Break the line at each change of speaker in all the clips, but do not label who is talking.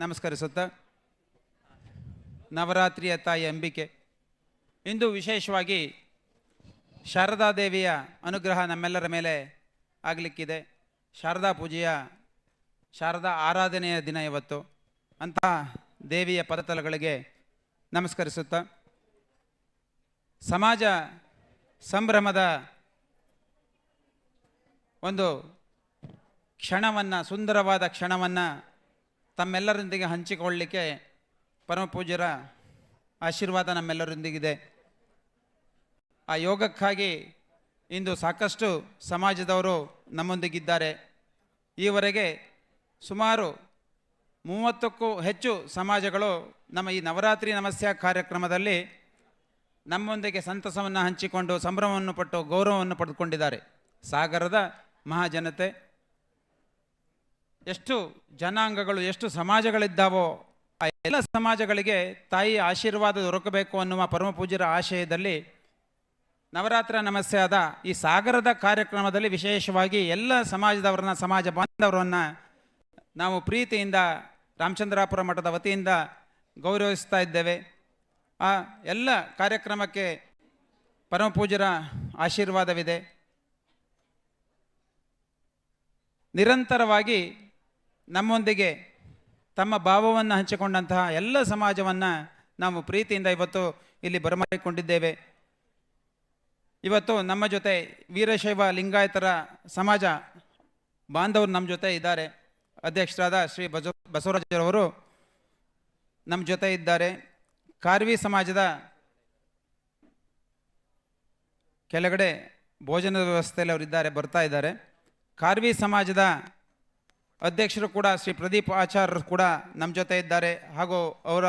ನಮಸ್ಕರಿಸುತ್ತಾ. ನವರಾತ್ರಿಯ ತಾಯಿ ಅಂಬಿಕೆ. ಇಂದು ವಿಶೇಷವಾಗಿ ಶಾರದಾ ದೇವಿಯ ಅನುಗ್ರಹ ನಮ್ಮೆಲ್ಲರ ಮೇಲೆ ಆಗಲಿಕ್ಕಿದೆ. ಶಾರದಾ ಪೂಜೆಯ, ಶಾರದಾ ಆರಾಧನೆಯ ದಿನ ಇವತ್ತು. ಅಂತಹ ದೇವಿಯ ಪದತಲಗಳಿಗೆ ನಮಸ್ಕರಿಸುತ್ತಾ. ಸಮಾಜ ಸಂಭ್ರಮದ ಒಂದು ಕ್ಷಣವನ್ನು, ಸುಂದರವಾದ ಕ್ಷಣವನ್ನು ತಮ್ಮೆಲ್ಲರೊಂದಿಗೆ ಹಂಚಿಕೊಳ್ಳಲಿಕ್ಕೆ ಪರಮಪೂಜ್ಯರ ಆಶೀರ್ವಾದ ನಮ್ಮೆಲ್ಲರೊಂದಿಗಿದೆ. ಆ ಯೋಗಕ್ಕಾಗಿ ಇಂದು ಸಾಕಷ್ಟು ಸಮಾಜದವರು ನಮ್ಮೊಂದಿಗಿದ್ದಾರೆ. ಈವರೆಗೆ ಸುಮಾರು ಮೂವತ್ತಕ್ಕೂ ಹೆಚ್ಚು ಸಮಾಜಗಳು ನಮ್ಮ ಈ ನವರಾತ್ರಿ ನಮಸ್ಯ ಕಾರ್ಯಕ್ರಮದಲ್ಲಿ ನಮ್ಮೊಂದಿಗೆ ಸಂತಸವನ್ನು ಹಂಚಿಕೊಂಡು ಸಂಭ್ರಮವನ್ನು ಪಟ್ಟು ಗೌರವವನ್ನು ಪಡೆದುಕೊಂಡಿದ್ದಾರೆ ಸಾಗರದ ಮಹಾಜನತೆ ಎಷ್ಟು ಜನಾಂಗಗಳು, ಎಷ್ಟು ಸಮಾಜಗಳಿದ್ದಾವೋ, ಆ ಎಲ್ಲ ಸಮಾಜಗಳಿಗೆ ತಾಯಿ ಆಶೀರ್ವಾದ ದೊರಕಬೇಕು ಅನ್ನುವ ಪರಮಪೂಜ್ಯರ ಆಶಯದಲ್ಲಿ ನವರಾತ್ರ ನಮಸ್ಯಾದ ಈ ಸಾಗರದ ಕಾರ್ಯಕ್ರಮದಲ್ಲಿ ವಿಶೇಷವಾಗಿ ಎಲ್ಲ ಸಮಾಜದವರನ್ನ, ಸಮಾಜ ಬಾಂಧವರನ್ನ ನಾವು ಪ್ರೀತಿಯಿಂದ ರಾಮಚಂದ್ರಾಪುರ ಮಠದ ವತಿಯಿಂದ ಗೌರವಿಸ್ತಾ ಇದ್ದೇವೆ. ಆ ಎಲ್ಲ ಕಾರ್ಯಕ್ರಮಕ್ಕೆ ಪರಮಪೂಜ್ಯರ ಆಶೀರ್ವಾದವಿದೆ. ನಿರಂತರವಾಗಿ ನಮ್ಮೊಂದಿಗೆ ತಮ್ಮ ಭಾವವನ್ನು ಹಂಚಿಕೊಂಡಂತಹ ಎಲ್ಲ ಸಮಾಜವನ್ನು ನಾವು ಪ್ರೀತಿಯಿಂದ ಇವತ್ತು ಇಲ್ಲಿ ಬರಮಾಡಿಕೊಂಡಿದ್ದೇವೆ. ಇವತ್ತು ನಮ್ಮ ಜೊತೆ ವೀರಶೈವ ಲಿಂಗಾಯತರ ಸಮಾಜ ಬಾಂಧವರು ನಮ್ಮ ಜೊತೆ ಇದ್ದಾರೆ. ಅಧ್ಯಕ್ಷರಾದ ಶ್ರೀ ಬಸವ ಬಸವರಾಜರವರು ನಮ್ಮ ಜೊತೆ ಇದ್ದಾರೆ. ಕಾರ್ವಿ ಸಮಾಜದ ಕೆಳಗಡೆ ಭೋಜನದ ವ್ಯವಸ್ಥೆಯಲ್ಲಿ ಅವರಿದ್ದಾರೆ, ಬರ್ತಾ ಇದ್ದಾರೆ. ಕಾರ್ವಿ ಸಮಾಜದ ಅಧ್ಯಕ್ಷರು ಕೂಡ, ಶ್ರೀ ಪ್ರದೀಪ್ ಆಚಾರ್ಯರು ಕೂಡ ನಮ್ಮ ಜೊತೆ ಇದ್ದಾರೆ. ಹಾಗೂ ಅವರ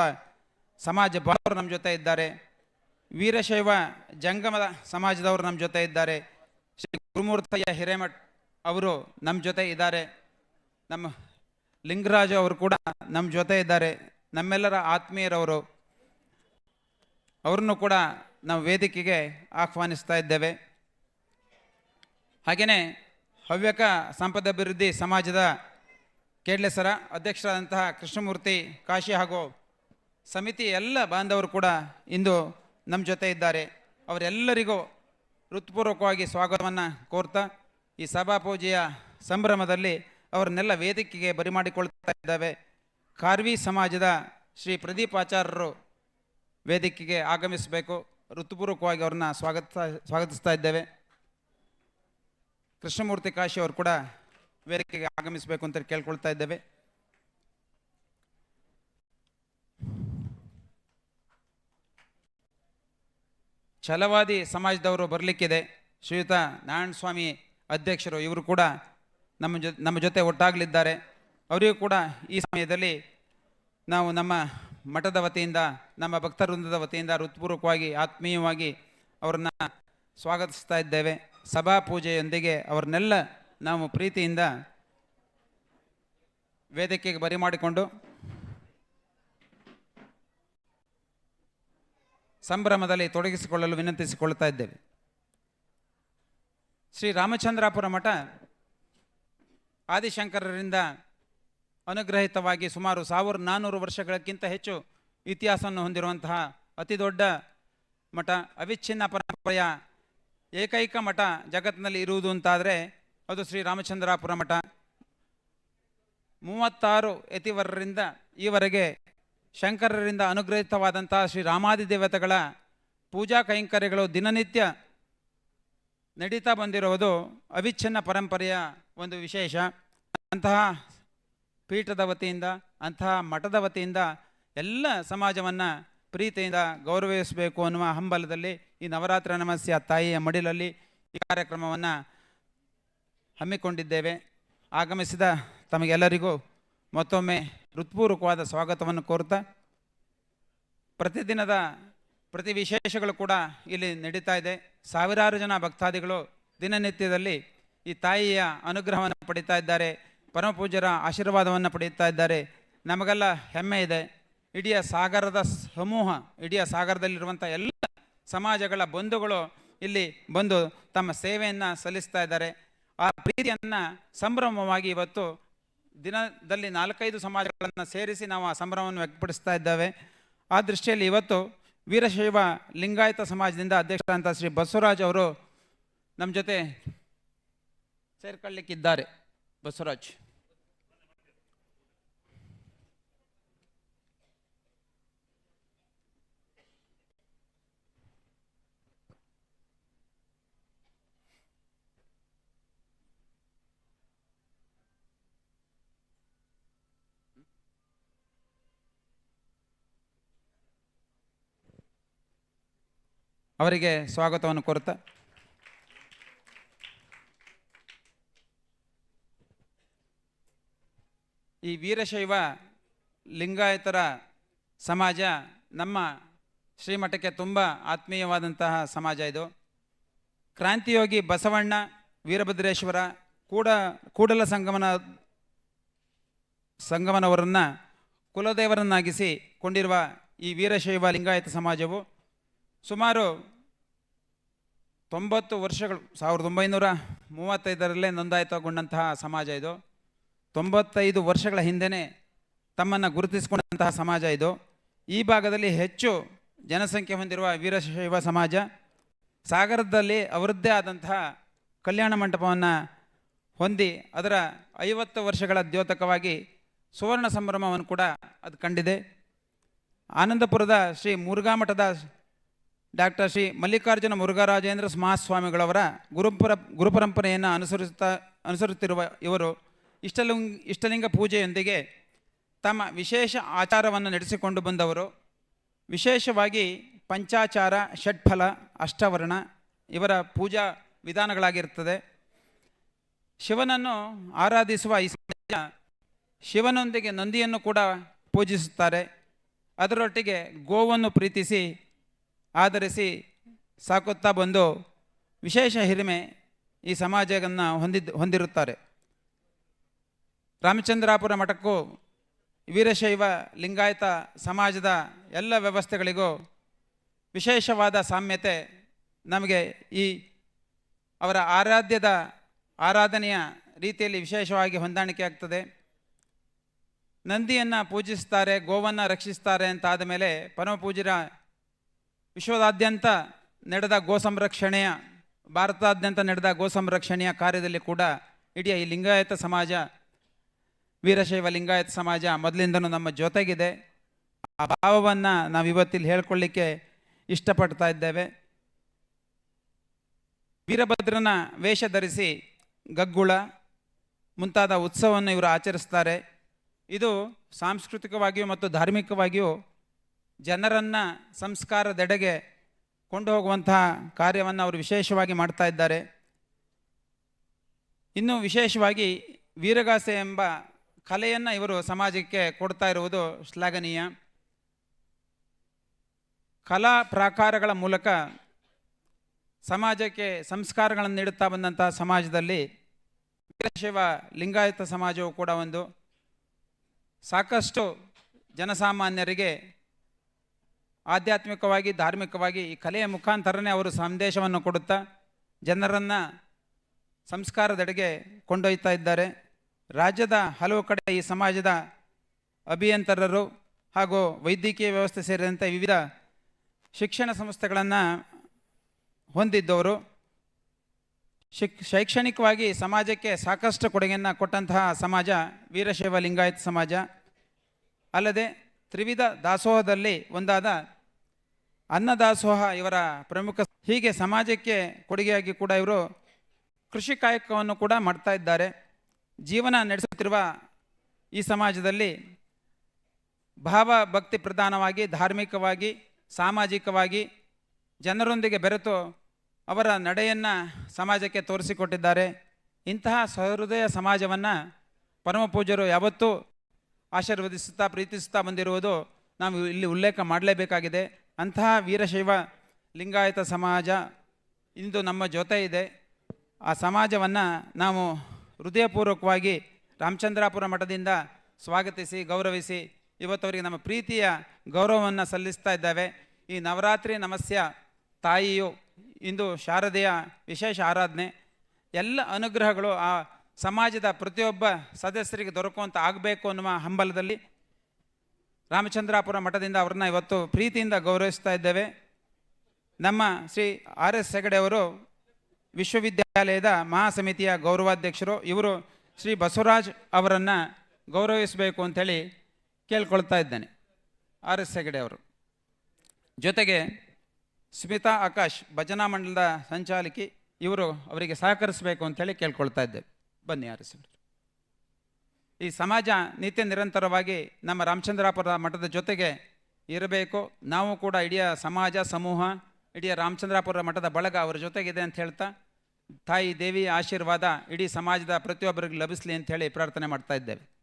ಸಮಾಜ ಬಾಂಧವರು ನಮ್ಮ ಜೊತೆ ಇದ್ದಾರೆ. ವೀರಶೈವ ಜಂಗಮದ ಸಮಾಜದವರು ನಮ್ಮ ಜೊತೆ ಇದ್ದಾರೆ. ಶ್ರೀ ಗುರುಮೂರ್ತಯ್ಯ ಹಿರೇಮಠ್ ಅವರು ನಮ್ಮ ಜೊತೆ ಇದ್ದಾರೆ. ನಮ್ಮ ಲಿಂಗರಾಜು ಅವರು ಕೂಡ ನಮ್ಮ ಜೊತೆ ಇದ್ದಾರೆ. ನಮ್ಮೆಲ್ಲರ ಆತ್ಮೀಯರವರು. ಅವ್ರನ್ನು ಕೂಡ ನಾವು ವೇದಿಕೆಗೆ ಆಹ್ವಾನಿಸ್ತಾ ಇದ್ದೇವೆ. ಹಾಗೆಯೇ ಹವ್ಯಕ ಸಂಪದ ಅಭಿವೃದ್ಧಿ ಸಮಾಜದ ಕೇಡ್ಲೆಸರ ಅಧ್ಯಕ್ಷರಾದಂತಹ ಕೃಷ್ಣಮೂರ್ತಿ ಕಾಶಿ ಹಾಗೂ ಸಮಿತಿ ಎಲ್ಲ ಬಾಂಧವರು ಕೂಡ ಇಂದು ನಮ್ಮ ಜೊತೆ ಇದ್ದಾರೆ. ಅವರೆಲ್ಲರಿಗೂ ಹೃತ್ಪೂರ್ವಕವಾಗಿ ಸ್ವಾಗತವನ್ನು ಕೋರ್ತಾ ಈ ಸಭಾಪೂಜೆಯ ಸಂಭ್ರಮದಲ್ಲಿ ಅವರನ್ನೆಲ್ಲ ವೇದಿಕೆಗೆ ಬರಿಮಾಡಿಕೊಳ್ತಾ ಇದ್ದಾವೆ. ಕಾರ್ವಿ ಸಮಾಜದ ಶ್ರೀ ಪ್ರದೀಪ್ ಆಚಾರ್ಯರು ವೇದಿಕೆಗೆ ಆಗಮಿಸಬೇಕು. ಋತುಪೂರ್ವಕವಾಗಿ ಅವ್ರನ್ನ ಸ್ವಾಗತ ಸ್ವಾಗತಿಸ್ತಾ ಇದ್ದೇವೆ. ಕೃಷ್ಣಮೂರ್ತಿ ಕಾಶಿ ಅವರು ಕೂಡ ವೇದಿಕೆಗೆ ಆಗಮಿಸಬೇಕು ಅಂತ ಕೇಳ್ಕೊಳ್ತಾ ಇದ್ದೇವೆ. ಛಲವಾದಿ ಸಮಾಜದವರು ಬರಲಿಕ್ಕಿದೆ. ಶ್ರೀಯುತ ನಾರಾಯಣ ಸ್ವಾಮಿ ಅಧ್ಯಕ್ಷರು ಇವರು ಕೂಡ ನಮ್ಮ ಜೊ, ನಮ್ಮ ಜೊತೆ ಒಟ್ಟಾಗಲಿದ್ದಾರೆ. ಅವರಿಗೂ ಕೂಡ ಈ ಸಮಯದಲ್ಲಿ ನಾವು ನಮ್ಮ ಮಠದ ವತಿಯಿಂದ, ನಮ್ಮ ಭಕ್ತವೃಂದದ ವತಿಯಿಂದ ಹೃತ್ಪೂರ್ವಕವಾಗಿ, ಆತ್ಮೀಯವಾಗಿ ಅವರನ್ನ ಸ್ವಾಗತಿಸ್ತಾ ಇದ್ದೇವೆ. ಸಭಾ ಪೂಜೆಯೊಂದಿಗೆ ಅವ್ರನ್ನೆಲ್ಲ ನಾವು ಪ್ರೀತಿಯಿಂದ ವೇದಿಕೆಗೆ ಬರಿ ಮಾಡಿಕೊಂಡು ಸಂಭ್ರಮದಲ್ಲಿ ತೊಡಗಿಸಿಕೊಳ್ಳಲು ವಿನಂತಿಸಿಕೊಳ್ತಾ ಇದ್ದೇವೆ. ಶ್ರೀ ರಾಮಚಂದ್ರಾಪುರ ಮಠ ಆದಿಶಂಕರರಿಂದ ಅನುಗ್ರಹಿತವಾಗಿ ಸುಮಾರು ಸಾವಿರದ ನಾನ್ನೂರು ವರ್ಷಗಳಕ್ಕಿಂತ ಹೆಚ್ಚು ಇತಿಹಾಸವನ್ನು ಹೊಂದಿರುವಂತಹ ಅತಿ ದೊಡ್ಡ ಮಠ, ಅವಿಚ್ಛಿನ್ನ ಪರಂಪರೆಯ ಏಕೈಕ ಮಠ ಜಗತ್ತಿನಲ್ಲಿ ಇರುವುದು ಅಂತಾದರೆ ಅದು ಶ್ರೀ ರಾಮಚಂದ್ರಾಪುರ ಮಠ. ಮೂವತ್ತಾರು ಯತಿವರರಿಂದ ಈವರೆಗೆ ಶಂಕರರಿಂದ ಅನುಗ್ರಹಿತವಾದಂತಹ ಶ್ರೀ ರಾಮಾದಿ ದೇವತೆಗಳ ಪೂಜಾ ಕೈಂಕರ್ಯಗಳು ದಿನನಿತ್ಯ ನಡೀತಾ ಬಂದಿರುವುದು ಅವಿಚ್ಛಿನ್ನ ಪರಂಪರೆಯ ಒಂದು ವಿಶೇಷ. ಅಂತಹ ಪೀಠದ ವತಿಯಿಂದ, ಅಂತಹ ಮಠದ ವತಿಯಿಂದ ಎಲ್ಲ ಸಮಾಜವನ್ನು ಪ್ರೀತಿಯಿಂದ ಗೌರವಿಸಬೇಕು ಅನ್ನುವ ಹಂಬಲದಲ್ಲಿ ಈ ನವರಾತ್ರಿ ನಮಸ್ಯ ತಾಯಿಯ ಮಡಿಲಲ್ಲಿ ಈ ಕಾರ್ಯಕ್ರಮವನ್ನು ಹಮ್ಮಿಕೊಂಡಿದ್ದೇವೆ. ಆಗಮಿಸಿದ ತಮಗೆಲ್ಲರಿಗೂ ಮತ್ತೊಮ್ಮೆ ಹೃತ್ಪೂರ್ವಕವಾದ ಸ್ವಾಗತವನ್ನು ಕೋರುತ್ತಾ, ಪ್ರತಿದಿನದ ಪ್ರತಿ ವಿಶೇಷಗಳು ಕೂಡ ಇಲ್ಲಿ ನಡೀತಾ ಇದೆ. ಸಾವಿರಾರು ಜನ ಭಕ್ತಾದಿಗಳು ದಿನನಿತ್ಯದಲ್ಲಿ ಈ ತಾಯಿಯ ಅನುಗ್ರಹವನ್ನು ಪಡೀತಾ ಇದ್ದಾರೆ, ಪರಮಪೂಜ್ಯರ ಆಶೀರ್ವಾದವನ್ನು ಪಡೆಯುತ್ತಾ ಇದ್ದಾರೆ. ನಮಗೆಲ್ಲ ಹೆಮ್ಮೆ ಇದೆ. ಇಡೀ ಸಾಗರದ ಸಮೂಹ, ಇಡೀ ಸಾಗರದಲ್ಲಿರುವಂಥ ಎಲ್ಲ ಸಮಾಜಗಳ ಬಂಧುಗಳು ಇಲ್ಲಿ ಬಂದು ತಮ್ಮ ಸೇವೆಯನ್ನು ಸಲ್ಲಿಸ್ತಾ ಇದ್ದಾರೆ. ಆ ಪ್ರೀತಿಯನ್ನು ಸಂಭ್ರಮವಾಗಿ ಇವತ್ತು ದಿನದಲ್ಲಿ ನಾಲ್ಕೈದು ಸಮಾಜಗಳನ್ನು ಸೇರಿಸಿ ನಾವು ಆ ಸಂಭ್ರಮವನ್ನು ವ್ಯಕ್ತಪಡಿಸ್ತಾ ಇದ್ದೇವೆ. ಆ ದೃಷ್ಟಿಯಲ್ಲಿ ಇವತ್ತು ವೀರಶೈವ ಲಿಂಗಾಯತ ಸಮಾಜದಿಂದ ಅಧ್ಯಕ್ಷರಾದಂಥ ಶ್ರೀ ಬಸವರಾಜ್ ಅವರು ನಮ್ಮ ಜೊತೆ ಸೇರ್ಕೊಳ್ಳಿಕ್ಕಿದ್ದಾರೆ. ಬಸವರಾಜ್. ಅವರಿಗೆ ಸ್ವಾಗತವನ್ನು ಕೋರುತ್ತಾ. ಈ ವೀರಶೈವ ಲಿಂಗಾಯತರ ಸಮಾಜ ನಮ್ಮ ಶ್ರೀಮಠಕ್ಕೆ ತುಂಬ ಆತ್ಮೀಯವಾದಂತಹ ಸಮಾಜ ಇದು. ಕ್ರಾಂತಿಯೋಗಿ ಬಸವಣ್ಣ ವೀರಭದ್ರೇಶ್ವರ ಕೂಡ ಕೂಡಲ ಸಂಗಮನ ಸಂಗಮನವರನ್ನು ಕುಲದೇವರನ್ನಾಗಿಸಿ ಕೊಂಡಿರುವ ಈ ವೀರಶೈವ ಲಿಂಗಾಯತ ಸಮಾಜವು ಸುಮಾರು ತೊಂಬತ್ತು ವರ್ಷಗಳು, ಸಾವಿರದ ಒಂಬೈನೂರ ಮೂವತ್ತೈದರಲ್ಲೇ ನೋಂದಾಯಿತಗೊಂಡಂತಹ ಸಮಾಜ ಇದು. ತೊಂಬತ್ತೈದು ವರ್ಷಗಳ ಹಿಂದೆಯೇ ತಮ್ಮನ್ನು ಗುರುತಿಸಿಕೊಂಡಂತಹ ಸಮಾಜ ಇದು. ಈ ಭಾಗದಲ್ಲಿ ಹೆಚ್ಚು ಜನಸಂಖ್ಯೆ ಹೊಂದಿರುವ ವೀರಶೈವ ಸಮಾಜ. ಸಾಗರದಲ್ಲಿ ಅವರದ್ದೇ ಆದಂತಹ ಕಲ್ಯಾಣ ಮಂಟಪವನ್ನು ಹೊಂದಿ ಅದರ ಐವತ್ತು ವರ್ಷಗಳ ದ್ಯೋತಕವಾಗಿ ಸುವರ್ಣ ಸಂಭ್ರಮವನ್ನು ಕೂಡ ಅದು ಕಂಡಿದೆ. ಆನಂದಪುರದ ಶ್ರೀ ಮುರುಘಾ ಮಠದ ಡಾಕ್ಟರ್ ಶ್ರೀ ಮಲ್ಲಿಕಾರ್ಜುನ ಮುರುಘರಾಜೇಂದ್ರ ಮಹಾಸ್ವಾಮಿಗಳವರ ಗುರುಪರ, ಗುರುಪರಂಪರೆಯನ್ನು ಅನುಸರಿಸುತ್ತಾ ಅನುಸರಿಸುತ್ತಿರುವ ಇವರು ಇಷ್ಟಲಿಂಗ ಇಷ್ಟಲಿಂಗ ಪೂಜೆಯೊಂದಿಗೆ ತಮ್ಮ ವಿಶೇಷ ಆಚಾರವನ್ನು ನಡೆಸಿಕೊಂಡು ಬಂದವರು. ವಿಶೇಷವಾಗಿ ಪಂಚಾಚಾರ, ಷಟ್ಫಲ, ಅಷ್ಟವರ್ಣ ಇವರ ಪೂಜಾ ವಿಧಾನಗಳಾಗಿರುತ್ತದೆ. ಶಿವನನ್ನು ಆರಾಧಿಸುವ ಈ ಶಿವನೊಂದಿಗೆ ನಂದಿಯನ್ನು ಕೂಡ ಪೂಜಿಸುತ್ತಾರೆ. ಅದರೊಟ್ಟಿಗೆ ಗೋವನ್ನು ಪ್ರೀತಿಸಿ ಆಧರಿಸಿ ಸಾಕುತ್ತಾ ಬಂದು ವಿಶೇಷ ಹಿರಿಮೆ ಈ ಸಮಾಜವನ್ನು ಹೊಂದಿದ್ದು ಹೊಂದಿರುತ್ತಾರೆ. ರಾಮಚಂದ್ರಾಪುರ ಮಠಕ್ಕೂ ವೀರಶೈವ ಲಿಂಗಾಯತ ಸಮಾಜದ ಎಲ್ಲ ವ್ಯವಸ್ಥೆಗಳಿಗೂ ವಿಶೇಷವಾದ ಸಾಮ್ಯತೆ ನಮಗೆ ಈ ಅವರ ಆರಾಧ್ಯದ ಆರಾಧನೆಯ ರೀತಿಯಲ್ಲಿ ವಿಶೇಷವಾಗಿ ಹೊಂದಾಣಿಕೆ ಆಗ್ತದೆ. ನಂದಿಯನ್ನು ಪೂಜಿಸ್ತಾರೆ, ಗೋವನ್ನು ರಕ್ಷಿಸ್ತಾರೆ ಅಂತಾದ ಮೇಲೆ ಪರಮಪೂಜ್ಯರ ವಿಶ್ವದಾದ್ಯಂತ ನಡೆದ ಗೋ ಸಂರಕ್ಷಣೆಯ ಭಾರತಾದ್ಯಂತ ನಡೆದ ಗೋ ಸಂರಕ್ಷಣೆಯ ಕಾರ್ಯದಲ್ಲಿ ಕೂಡ ಇಡೀ ಈ ಲಿಂಗಾಯತ ಸಮಾಜ, ವೀರಶೈವ ಲಿಂಗಾಯತ ಸಮಾಜ ಮೊದಲಿಂದನೂ ನಮ್ಮ ಜೊತೆಗಿದೆ. ಆ ಭಾವವನ್ನು ನಾವು ಇವತ್ತಿಲ್ಲಿ ಹೇಳ್ಕೊಳ್ಳಿಕ್ಕೆ ಇಷ್ಟಪಡ್ತಾ ಇದ್ದೇವೆ. ವೀರಭದ್ರನ ವೇಷ ಧರಿಸಿ ಗಗ್ಗುಳ ಮುಂತಾದ ಉತ್ಸವವನ್ನು ಇವರು ಆಚರಿಸ್ತಾರೆ. ಇದು ಸಾಂಸ್ಕೃತಿಕವಾಗಿಯೂ ಮತ್ತು ಧಾರ್ಮಿಕವಾಗಿಯೂ ಜನರನ್ನು ಸಂಸ್ಕಾರದೆಡೆಗೆ ಕೊಂಡು ಹೋಗುವಂತಹ ಕಾರ್ಯವನ್ನು ಅವರು ವಿಶೇಷವಾಗಿ ಮಾಡ್ತಾ ಇದ್ದಾರೆ. ಇನ್ನು ವಿಶೇಷವಾಗಿ ವೀರಗಾಸೆ ಎಂಬ ಕಲೆಯನ್ನು ಇವರು ಸಮಾಜಕ್ಕೆ ಕೊಡ್ತಾ ಇರುವುದು ಶ್ಲಾಘನೀಯ. ಕಲಾ ಪ್ರಾಕಾರಗಳ ಮೂಲಕ ಸಮಾಜಕ್ಕೆ ಸಂಸ್ಕಾರಗಳನ್ನು ನೀಡುತ್ತಾ ಬಂದಂತಹ ಸಮಾಜದಲ್ಲಿ ವೀರಶೈವ ಲಿಂಗಾಯತ ಸಮಾಜವು ಕೂಡ ಒಂದು. ಸಾಕಷ್ಟು ಜನಸಾಮಾನ್ಯರಿಗೆ ಆಧ್ಯಾತ್ಮಿಕವಾಗಿ, ಧಾರ್ಮಿಕವಾಗಿ ಈ ಕಲೆಯ ಮುಖಾಂತರನೇ ಅವರು ಸಂದೇಶವನ್ನು ಕೊಡುತ್ತಾ ಜನರನ್ನು ಸಂಸ್ಕಾರದೆಡೆಗೆ ಕೊಂಡೊಯ್ತಾ ಇದ್ದಾರೆ. ರಾಜ್ಯದ ಹಲವು ಕಡೆ ಈ ಸಮಾಜದ ಅಭಿಯಂತರರು ಹಾಗೂ ವೈದ್ಯಕೀಯ ವ್ಯವಸ್ಥೆ ಸೇರಿದಂತೆ ವಿವಿಧ ಶಿಕ್ಷಣ ಸಂಸ್ಥೆಗಳನ್ನು ಹೊಂದಿದ್ದವರು. ಶಿಕ್, ಶೈಕ್ಷಣಿಕವಾಗಿ ಸಮಾಜಕ್ಕೆ ಸಾಕಷ್ಟು ಕೊಡುಗೆಯನ್ನು ಕೊಟ್ಟಂತಹ ಸಮಾಜ ವೀರಶೈವ ಲಿಂಗಾಯತ ಸಮಾಜ. ಅಲ್ಲದೆ ತ್ರಿವಿಧ ದಾಸೋಹದಲ್ಲಿ ಒಂದಾದ ಅನ್ನದಾಸೋಹ ಇವರ ಪ್ರಮುಖ ಹೀಗೆ ಸಮಾಜಕ್ಕೆ ಕೊಡುಗೆಯಾಗಿ ಕೂಡ ಇವರು ಕೃಷಿ ಕಾಯಕವನ್ನು ಕೂಡ ಮಾಡ್ತಾ ಇದ್ದಾರೆ. ಜೀವನ ನಡೆಸುತ್ತಿರುವ ಈ ಸಮಾಜದಲ್ಲಿ ಭಾವ ಭಕ್ತಿ ಪ್ರಧಾನವಾಗಿ, ಧಾರ್ಮಿಕವಾಗಿ, ಸಾಮಾಜಿಕವಾಗಿ ಜನರೊಂದಿಗೆ ಬೆರೆತು ಅವರ ನಡೆಯನ್ನು ಸಮಾಜಕ್ಕೆ ತೋರಿಸಿಕೊಟ್ಟಿದ್ದಾರೆ. ಇಂತಹ ಸಹೃದಯ ಸಮಾಜವನ್ನು ಪರಮಪೂಜ್ಯರು ಯಾವತ್ತೂ ಆಶೀರ್ವದಿಸುತ್ತಾ, ಪ್ರೀತಿಸುತ್ತಾ ಬಂದಿರುವುದು ನಾವು ಇಲ್ಲಿ ಉಲ್ಲೇಖ ಮಾಡಲೇಬೇಕಾಗಿದೆ. ಅಂತಹ ವೀರಶೈವ ಲಿಂಗಾಯತ ಸಮಾಜ ಇಂದು ನಮ್ಮ ಜೊತೆ ಇದೆ. ಆ ಸಮಾಜವನ್ನು ನಾವು ಹೃದಯಪೂರ್ವಕವಾಗಿ ರಾಮಚಂದ್ರಾಪುರ ಮಠದಿಂದ ಸ್ವಾಗತಿಸಿ, ಗೌರವಿಸಿ ಇವತ್ತವರಿಗೆ ನಮ್ಮ ಪ್ರೀತಿಯ ಗೌರವವನ್ನು ಸಲ್ಲಿಸ್ತಾ ಇದ್ದಾವೆ. ಈ ನವರಾತ್ರಿ ನಮಸ್ಯ ತಾಯಿಯು ಇಂದು ಶಾರದೆಯ ವಿಶೇಷ ಆರಾಧನೆ. ಎಲ್ಲ ಅನುಗ್ರಹಗಳು ಆ ಸಮಾಜದ ಪ್ರತಿಯೊಬ್ಬ ಸದಸ್ಯರಿಗೆ ದೊರಕುವಂತ ಆಗಬೇಕು ಅನ್ನುವ ಹಂಬಲದಲ್ಲಿ ರಾಮಚಂದ್ರಾಪುರ ಮಠದಿಂದ ಅವ್ರನ್ನ ಇವತ್ತು ಪ್ರೀತಿಯಿಂದ ಗೌರವಿಸ್ತಾ ಇದ್ದೇವೆ. ನಮ್ಮ ಶ್ರೀ ಆರ್ ಎಸ್ ಹೆಗಡೆ ಅವರು ವಿಶ್ವವಿದ್ಯಾಲಯದ ಮಹಾಸಮಿತಿಯ ಗೌರವಾಧ್ಯಕ್ಷರು, ಇವರು ಶ್ರೀ ಬಸವರಾಜ್ ಅವರನ್ನು ಗೌರವಿಸಬೇಕು ಅಂಥೇಳಿ ಕೇಳ್ಕೊಳ್ತಾ ಇದ್ದೇನೆ. ಆರ್ ಎಸ್ ಹೆಗಡೆ ಅವರು. ಜೊತೆಗೆ ಸ್ಮಿತಾ ಆಕಾಶ್ ಭಜನಾ ಮಂಡಲದ ಸಂಚಾಲಕಿ, ಇವರು ಅವರಿಗೆ ಸಹಕರಿಸಬೇಕು ಅಂಥೇಳಿ ಕೇಳ್ಕೊಳ್ತಾ ಇದ್ದೇವೆ. ಬನ್ನಿ ಆರ್ ಎಸ್ ಈ ಸಮಾಜ ನಿತ್ಯ ನಿರಂತರವಾಗಿ ನಮ್ಮ ರಾಮಚಂದ್ರಾಪುರ ಮಠದ ಜೊತೆಗೆ ಇರಬೇಕು. ನಾವು ಕೂಡ ಇಡೀ ಸಮಾಜ, ಸಮೂಹ, ಇಡೀ ರಾಮಚಂದ್ರಾಪುರ ಮಠದ ಬಳಗ ಅವರ ಜೊತೆಗಿದೆ ಅಂತ ಹೇಳ್ತಾ, ತಾಯಿ ದೇವಿ ಆಶೀರ್ವಾದ ಇಡೀ ಸಮಾಜದ ಪ್ರತಿಯೊಬ್ಬರಿಗೂ ಲಭಿಸಲಿ ಅಂತ ಹೇಳಿ ಪ್ರಾರ್ಥನೆ ಮಾಡ್ತಾ ಇದ್ದೇವೆ.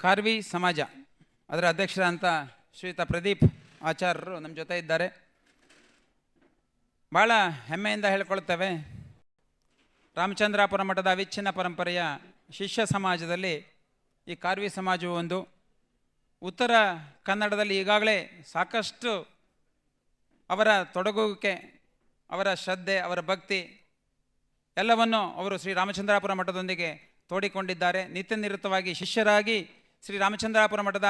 ಕಾರ್ವಿ ಸಮಾಜ, ಅದರ ಅಧ್ಯಕ್ಷರಂತ ಶ್ರೀಯುತ ಪ್ರದೀಪ್ ಆಚಾರ್ಯರು ನಮ್ಮ ಜೊತೆ ಇದ್ದಾರೆ. ಭಾಳ ಹೆಮ್ಮೆಯಿಂದ ಹೇಳ್ಕೊಳ್ತೇವೆ, ರಾಮಚಂದ್ರಾಪುರ ಮಠದ ಅವಿಚ್ಛಿನ್ನ ಪರಂಪರೆಯ ಶಿಷ್ಯ ಸಮಾಜದಲ್ಲಿ ಈ ಕಾರ್ವಿ ಸಮಾಜವು ಒಂದು. ಉತ್ತರ ಕನ್ನಡದಲ್ಲಿ ಈಗಾಗಲೇ ಸಾಕಷ್ಟು ಅವರ ತೊಡಗುವಿಕೆ, ಅವರ ಶ್ರದ್ಧೆ, ಅವರ ಭಕ್ತಿ ಎಲ್ಲವನ್ನು ಅವರು ಶ್ರೀ ರಾಮಚಂದ್ರಾಪುರ ಮಠದೊಂದಿಗೆ ತೋಡಿಕೊಂಡಿದ್ದಾರೆ. ನಿತ್ಯ ನಿರತವಾಗಿ ಶಿಷ್ಯರಾಗಿ ಶ್ರೀ ರಾಮಚಂದ್ರಾಪುರ ಮಠದ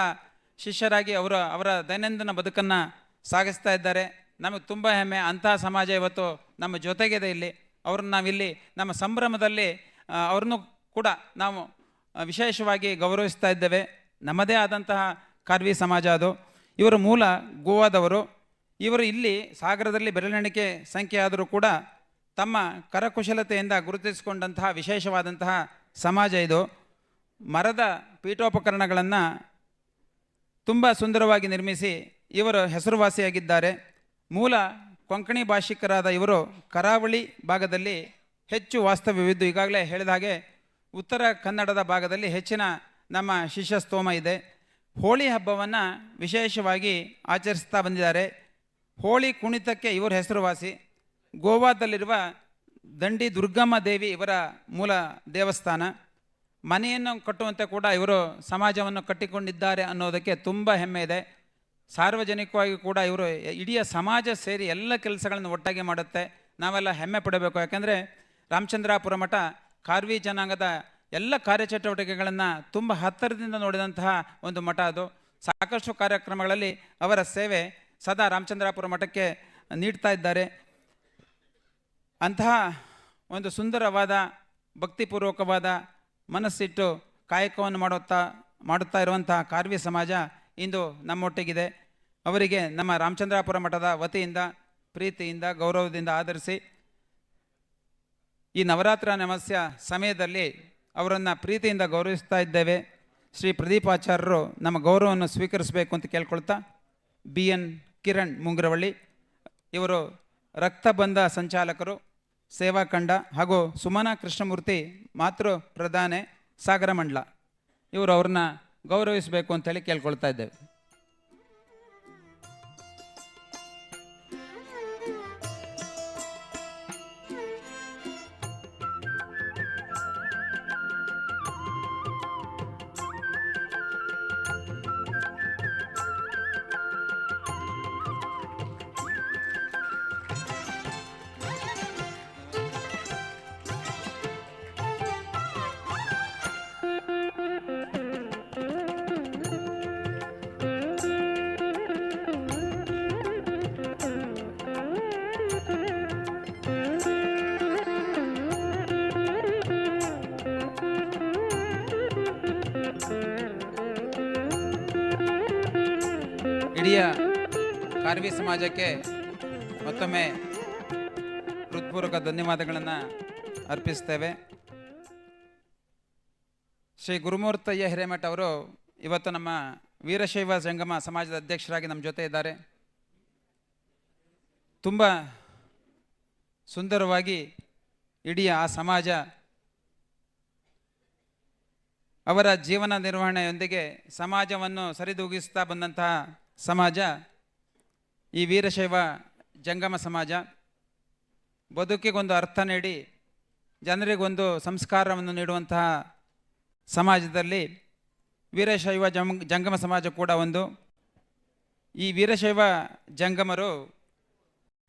ಶಿಷ್ಯರಾಗಿ ಅವರು, ಅವರ ದೈನಂದಿನ ಬದುಕನ್ನು ಸಾಗಿಸ್ತಾ ಇದ್ದಾರೆ. ನಮಗೆ ತುಂಬ ಹೆಮ್ಮೆ. ಅಂತಹ ಸಮಾಜ ಇವತ್ತು ನಮ್ಮ ಜೊತೆಗಿದೆ ಇಲ್ಲಿ. ಅವ್ರನ್ನ ನಾವಿಲ್ಲಿ ನಮ್ಮ ಸಂಭ್ರಮದಲ್ಲಿ ಅವ್ರನ್ನೂ ಕೂಡ ನಾವು ವಿಶೇಷವಾಗಿ ಗೌರವಿಸ್ತಾ ಇದ್ದೇವೆ. ನಮ್ಮದೇ ಆದಂತಹ ಕಾರ್ವಿ ಸಮಾಜ ಅದು. ಇವರ ಮೂಲ ಗೋವಾದವರು. ಇವರು ಇಲ್ಲಿ ಸಾಗರದಲ್ಲಿ ಬೆರಳೆಣಿಕೆ ಸಂಖ್ಯೆ ಆದರೂ ಕೂಡ ತಮ್ಮ ಕರಕುಶಲತೆಯಿಂದ ಗುರುತಿಸಿಕೊಂಡಂತಹ ವಿಶೇಷವಾದಂತಹ ಸಮಾಜ ಇದು. ಮರದ ಪೀಠೋಪಕರಣಗಳನ್ನು ತುಂಬ ಸುಂದರವಾಗಿ ನಿರ್ಮಿಸಿ ಇವರು ಹೆಸರುವಾಸಿಯಾಗಿದ್ದಾರೆ. ಮೂಲ ಕೊಂಕಣಿ ಭಾಷಿಕರಾದ ಇವರು ಕರಾವಳಿ ಭಾಗದಲ್ಲಿ ಹೆಚ್ಚು ವಾಸ್ತವ್ಯವಿದ್ದು ಈಗಾಗಲೇ ಹೇಳಿದ ಹಾಗೆ ಉತ್ತರ ಕನ್ನಡದ ಭಾಗದಲ್ಲಿ ಹೆಚ್ಚಿನ ನಮ್ಮ ಶಿಷ್ಯಸ್ತೋಮ ಇದೆ. ಹೋಳಿ ಹಬ್ಬವನ್ನು ವಿಶೇಷವಾಗಿ ಆಚರಿಸ್ತಾ ಬಂದಿದ್ದಾರೆ. ಹೋಳಿ ಕುಣಿತಕ್ಕೆ ಇವರು ಹೆಸರುವಾಸಿ. ಗೋವಾದಲ್ಲಿರುವ ದಂಡಿ ದುರ್ಗಮ್ಮ ದೇವಿ ಇವರ ಮೂಲ ದೇವಸ್ಥಾನ. ಮನೆಯನ್ನು ಕಟ್ಟುವಂತೆ ಕೂಡ ಇವರು ಸಮಾಜವನ್ನು ಕಟ್ಟಿಕೊಂಡಿದ್ದಾರೆ ಅನ್ನೋದಕ್ಕೆ ತುಂಬ ಹೆಮ್ಮೆ ಇದೆ. ಸಾರ್ವಜನಿಕವಾಗಿ ಕೂಡ ಇವರು ಇಡೀ ಸಮಾಜ ಸೇರಿ ಎಲ್ಲ ಕೆಲಸಗಳನ್ನು ಒಟ್ಟಾಗಿ ಮಾಡುತ್ತೆ. ನಾವೆಲ್ಲ ಹೆಮ್ಮೆ ಪಡಬೇಕು. ಯಾಕೆಂದರೆ ರಾಮಚಂದ್ರಾಪುರ ಮಠ ಕಾರ್ವಿ ಜನಾಂಗದ ಎಲ್ಲ ಕಾರ್ಯಚಟುವಟಿಕೆಗಳನ್ನು ತುಂಬ ಹತ್ತಿರದಿಂದ ನೋಡಿದಂತಹ ಒಂದು ಮಠ ಅದು. ಸಾಕಷ್ಟು ಕಾರ್ಯಕ್ರಮಗಳಲ್ಲಿ ಅವರ ಸೇವೆ ಸದಾ ರಾಮಚಂದ್ರಾಪುರ ಮಠಕ್ಕೆ ನೀಡ್ತಾ ಇದ್ದಾರೆ. ಅಂತಹ ಒಂದು ಸುಂದರವಾದ, ಭಕ್ತಿಪೂರ್ವಕವಾದ ಮನಸ್ಸಿಟ್ಟು ಕಾಯಕವನ್ನು ಮಾಡುತ್ತಾ ಮಾಡುತ್ತಾ ಇರುವಂತಹ ಕಾರ್ವಿ ಸಮಾಜ ಇಂದು ನಮ್ಮೊಟ್ಟಿಗಿದೆ. ಅವರಿಗೆ ನಮ್ಮ ರಾಮಚಂದ್ರಾಪುರ ಮಠದ ವತಿಯಿಂದ, ಪ್ರೀತಿಯಿಂದ, ಗೌರವದಿಂದ ಆಧರಿಸಿ ಈ ನವರಾತ್ರ ನಮಸ್ಯ ಸಮಯದಲ್ಲಿ ಅವರನ್ನು ಪ್ರೀತಿಯಿಂದ ಗೌರವಿಸ್ತಾ ಇದ್ದೇವೆ. ಶ್ರೀ ಪ್ರದೀಪಾಚಾರ್ಯರು ನಮ್ಮ ಗೌರವವನ್ನು ಸ್ವೀಕರಿಸಬೇಕು ಅಂತ ಕೇಳ್ಕೊಳ್ತಾ, ಬಿ ಎನ್ ಕಿರಣ್ ಮುಂಗ್ರವಳ್ಳಿ ಇವರು ರಕ್ತಬಂಧ ಸಂಚಾಲಕರು. ಸೇವಾ ಕಂಡ ಹಾಗೂ ಸುಮನ ಕೃಷ್ಣಮೂರ್ತಿ ಮಾತೃ ಪ್ರಧಾನೆ ಸಾಗರ ಮಂಡಲ ಇವರು ಅವ್ರನ್ನ ಗೌರವಿಸಬೇಕು ಅಂತೇಳಿ ಕೇಳ್ಕೊಳ್ತಾ ಇದ್ದೇವೆ. ಇಡೀ ಕಾರ್ವಿ ಸಮಾಜಕ್ಕೆ ಮತ್ತೊಮ್ಮೆ ಹೃತ್ಪೂರ್ವಕ ಧನ್ಯವಾದಗಳನ್ನು ಅರ್ಪಿಸ್ತೇವೆ. ಶ್ರೀ ಗುರುಮೂರ್ತಯ್ಯ ಹಿರೇಮಠ ಅವರು ಇವತ್ತು ನಮ್ಮ ವೀರಶೈವ ಜಂಗಮ ಸಮಾಜದ ಅಧ್ಯಕ್ಷರಾಗಿ ನಮ್ಮ ಜೊತೆ ಇದ್ದಾರೆ. ತುಂಬ ಸುಂದರವಾಗಿ ಇಡೀ ಆ ಸಮಾಜ ಅವರ ಜೀವನ ನಿರ್ವಹಣೆಯೊಂದಿಗೆ ಸಮಾಜವನ್ನು ಸರಿದೂಗಿಸ್ತಾ ಬಂದಂತಹ ಸಮಾಜ, ಈ ವೀರಶೈವ ಜಂಗಮ ಸಮಾಜ ಬದುಕಿಗೊಂದು ಅರ್ಥ ನೀಡಿ, ಜನರಿಗೊಂದು ಸಂಸ್ಕಾರವನ್ನು ನೀಡುವಂತಹ ಸಮಾಜದಲ್ಲಿ ವೀರಶೈವ ಜಂಗಮ ಸಮಾಜ ಕೂಡ ಒಂದು. ಈ ವೀರಶೈವ ಜಂಗಮರು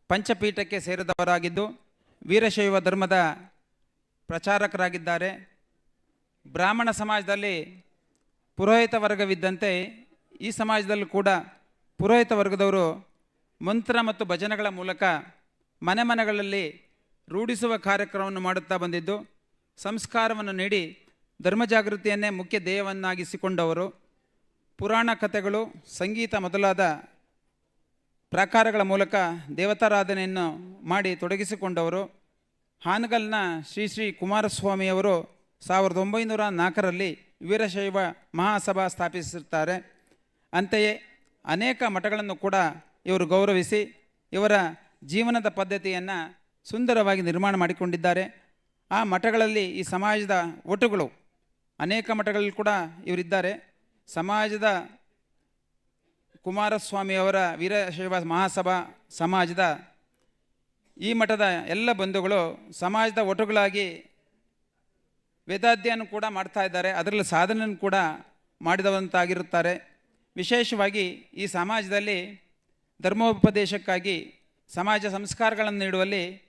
ಪಂಚಪೀಠಕ್ಕೆ ಸೇರಿದವರಾಗಿದ್ದು, ವೀರಶೈವ ಧರ್ಮದ ಪ್ರಚಾರಕರಾಗಿದ್ದಾರೆ. ಬ್ರಾಹ್ಮಣ ಸಮಾಜದಲ್ಲಿ ಪುರೋಹಿತ ವರ್ಗವಿದ್ದಂತೆ ಈ ಸಮಾಜದಲ್ಲೂ ಕೂಡ ಪುರೋಹಿತ ವರ್ಗದವರು ಮಂತ್ರ ಮತ್ತು ಭಜನೆಗಳ ಮೂಲಕ ಮನೆ ಮನೆಗಳಲ್ಲಿ ರೂಢಿಸುವ ಕಾರ್ಯಕ್ರಮವನ್ನು ಮಾಡುತ್ತಾ ಬಂದಿದ್ದು, ಸಂಸ್ಕಾರವನ್ನು ನೀಡಿ ಧರ್ಮ ಜಾಗೃತಿಯನ್ನೇ ಮುಖ್ಯ ಧ್ಯೇಯವನ್ನಾಗಿಸಿಕೊಂಡವರು. ಪುರಾಣ ಕಥೆಗಳು, ಸಂಗೀತ ಮೊದಲಾದ ಪ್ರಾಕಾರಗಳ ಮೂಲಕ ದೇವತಾರಾಧನೆಯನ್ನು ಮಾಡಿ ತೊಡಗಿಸಿಕೊಂಡವರು. ಹಾನಗಲ್ನ ಶ್ರೀ ಶ್ರೀ ಕುಮಾರಸ್ವಾಮಿಯವರು ಸಾವಿರದ ಒಂಬೈನೂರ ನಾಲ್ಕರಲ್ಲಿ ವೀರಶೈವ ಮಹಾಸಭಾ ಸ್ಥಾಪಿಸಿರ್ತಾರೆ ಅಂತೆಯೇ ಅನೇಕ ಮಠಗಳನ್ನು ಕೂಡ ಇವರು ಗೌರವಿಸಿ ಇವರ ಜೀವನದ ಪದ್ಧತಿಯನ್ನು ಸುಂದರವಾಗಿ ನಿರ್ಮಾಣ ಮಾಡಿಕೊಂಡಿದ್ದಾರೆ. ಆ ಮಠಗಳಲ್ಲಿ ಈ ಸಮಾಜದ ಒಟುಗಳು ಅನೇಕ ಮಠಗಳಲ್ಲಿ ಕೂಡ ಇವರಿದ್ದಾರೆ. ಸಮಾಜದ ಕುಮಾರಸ್ವಾಮಿಯವರ ವೀರಶೈವ ಮಹಾಸಭಾ ಸಮಾಜದ ಈ ಮಠದ ಎಲ್ಲ ಬಂಧುಗಳು ಸಮಾಜದ ಒಟುಗಳಾಗಿ ವೇದಾಧ್ಯಯನ ಕೂಡ ಮಾಡ್ತಾ ಇದ್ದಾರೆ. ಅದರಲ್ಲಿ ಸಾಧನೆಯನ್ನು ಕೂಡ ಮಾಡಿದವಂತಾಗಿರುತ್ತಾರೆ. ವಿಶೇಷವಾಗಿ ಈ ಸಮಾಜದಲ್ಲಿ ಧರ್ಮೋಪದೇಶಕ್ಕಾಗಿ ಸಮಾಜ ಸಂಸ್ಕಾರಗಳನ್ನು ನೀಡುವಲ್ಲಿ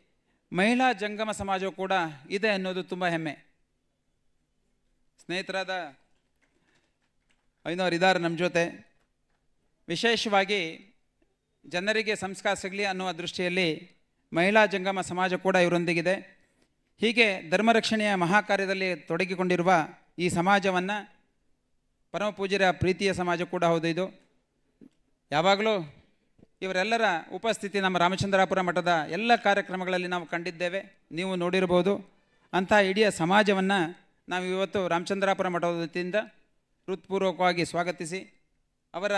ಮಹಿಳಾ ಜಂಗಮ ಸಮಾಜವು ಕೂಡ ಇದೆ ಅನ್ನೋದು ತುಂಬ ಹೆಮ್ಮೆ. ಸ್ನೇಹಿತರಾದ ಐನೋರು ಇದ್ದಾರೆ ನಮ್ಮ ಜೊತೆ. ವಿಶೇಷವಾಗಿ ಜನರಿಗೆ ಸಂಸ್ಕಾರ ಸಿಗಲಿ ಅನ್ನುವ ದೃಷ್ಟಿಯಲ್ಲಿ ಮಹಿಳಾ ಜಂಗಮ ಸಮಾಜ ಕೂಡ ಇವರೊಂದಿಗಿದೆ. ಹೀಗೆ ಧರ್ಮರಕ್ಷಣೆಯ ಮಹಾಕಾರ್ಯದಲ್ಲಿ ತೊಡಗಿಕೊಂಡಿರುವ ಈ ಸಮಾಜವನ್ನು ಪರಮ ಪೂಜ್ಯರ ಪ್ರೀತಿಯ ಸಮಾಜ ಕೂಡ ಹೌದು ಇದು. ಯಾವಾಗಲೂ ಇವರೆಲ್ಲರ ಉಪಸ್ಥಿತಿ ನಮ್ಮ ರಾಮಚಂದ್ರಾಪುರ ಮಠದ ಎಲ್ಲ ಕಾರ್ಯಕ್ರಮಗಳಲ್ಲಿ ನಾವು ಕಂಡಿದ್ದೇವೆ, ನೀವು ನೋಡಿರ್ಬೋದು. ಅಂತಹ ಇಡೀ ಸಮಾಜವನ್ನು ನಾವು ಇವತ್ತು ರಾಮಚಂದ್ರಾಪುರ ಮಠದ ಹೃತ್ಪೂರ್ವಕವಾಗಿ ಸ್ವಾಗತಿಸಿ, ಅವರ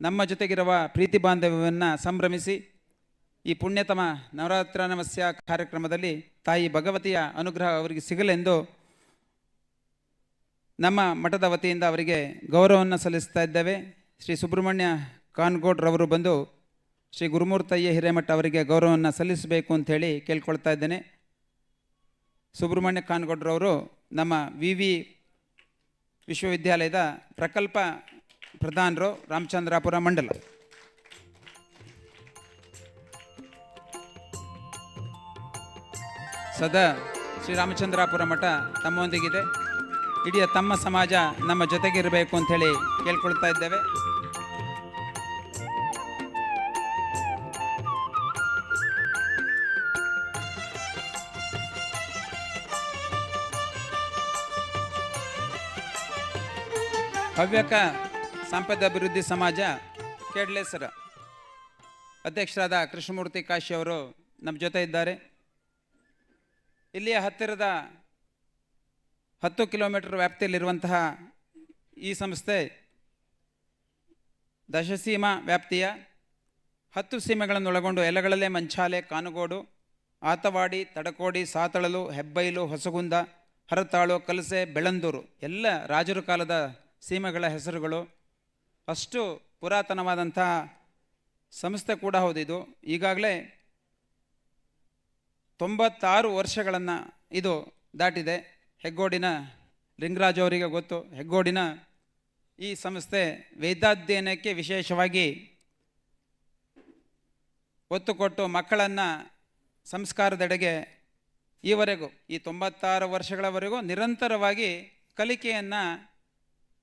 ನಮ್ಮ ಜೊತೆಗಿರುವ ಪ್ರೀತಿ ಬಾಂಧವ್ಯವನ್ನು ಸಂಭ್ರಮಿಸಿ, ಈ ಪುಣ್ಯತಮ ನವರಾತ್ರ ನಮಸ್ಯ ಕಾರ್ಯಕ್ರಮದಲ್ಲಿ ತಾಯಿ ಭಗವತಿಯ ಅನುಗ್ರಹ ಅವರಿಗೆ ಸಿಗಲೆಂದು ನಮ್ಮ ಮಠದ ವತಿಯಿಂದ ಅವರಿಗೆ ಗೌರವವನ್ನು ಸಲ್ಲಿಸ್ತಾ ಇದ್ದೇವೆ. ಶ್ರೀ ಸುಬ್ರಹ್ಮಣ್ಯ ಕಾನ್ಗೋಡ್ರವರು ಬಂದು ಶ್ರೀ ಗುರುಮೂರ್ತಯ್ಯ ಹಿರೇಮಠ ಅವರಿಗೆ ಗೌರವವನ್ನು ಸಲ್ಲಿಸಬೇಕು ಅಂಥೇಳಿ ಕೇಳ್ಕೊಳ್ತಾ ಇದ್ದೇನೆ. ಸುಬ್ರಹ್ಮಣ್ಯ ಕಾನ್ಗೋಡ್ರವರು ನಮ್ಮ ವಿ ವಿ ವಿಶ್ವವಿದ್ಯಾಲಯದ ಪ್ರಕಲ್ಪ ಪ್ರಧಾನರು ರಾಮಚಂದ್ರಾಪುರ ಮಂಡಲ. ಸದಾ ಶ್ರೀರಾಮಚಂದ್ರಾಪುರ ಮಠ ತಮ್ಮೊಂದಿಗಿದೆ. ಇಡೀ ತಮ್ಮ ಸಮಾಜ ನಮ್ಮ ಜೊತೆಗಿರಬೇಕು ಅಂಥೇಳಿ ಕೇಳ್ಕೊಳ್ತಾ ಇದ್ದೇವೆ. ಹವ್ಯಕ ಸಂಪದ ಅಭಿವೃದ್ಧಿ ಸಮಾಜ ಕೇಡ್ಲೇಸರ ಅಧ್ಯಕ್ಷರಾದ ಕೃಷ್ಣಮೂರ್ತಿ ಕಾಶಿ ಅವರು ನಮ್ಮ ಜೊತೆ ಇದ್ದಾರೆ. ಇಲ್ಲಿಯ ಹತ್ತಿರದ ಹತ್ತು ಕಿಲೋಮೀಟರ್ ವ್ಯಾಪ್ತಿಯಲ್ಲಿರುವಂತಹ ಈ ಸಂಸ್ಥೆ ದಶಸೀಮಾ ವ್ಯಾಪ್ತಿಯ ಹತ್ತು ಸೀಮೆಗಳನ್ನು ಒಳಗೊಂಡು ಎಲೆಗಳಲ್ಲೇ ಮಂಚಾಲೆ, ಕಾನುಗೋಡು, ಆತವಾಡಿ, ತಡಕೋಡಿ, ಸಾತಳಲು, ಹೆಬ್ಬೈಲು, ಹೊಸಗುಂದ, ಹರತಾಳು, ಕಲಸೆ ಬೆಳಂದೂರು ಎಲ್ಲ ರಾಜರ ಕಾಲದ ಸೀಮೆಗಳ ಹೆಸರುಗಳು. ಅಷ್ಟು ಪುರಾತನವಾದಂತಹ ಸಂಸ್ಥೆ ಕೂಡ ಹೌದಿದು ಈಗಾಗಲೇ ತೊಂಬತ್ತಾರು ವರ್ಷಗಳನ್ನು ಇದು ದಾಟಿದೆ. ಹೆಗ್ಗೋಡಿನ ಲಿಂಗರಾಜ್ ಅವರಿಗೆ ಗೊತ್ತು. ಹೆಗ್ಗೋಡಿನ ಈ ಸಂಸ್ಥೆ ವೇದಾಧ್ಯಯನಕ್ಕೆ ವಿಶೇಷವಾಗಿ ಒತ್ತು ಕೊಟ್ಟು ಮಕ್ಕಳನ್ನು ಸಂಸ್ಕಾರದೆಡೆಗೆ ಈವರೆಗೂ, ಈ ತೊಂಬತ್ತಾರು ವರ್ಷಗಳವರೆಗೂ ನಿರಂತರವಾಗಿ ಕಲಿಕೆಯನ್ನು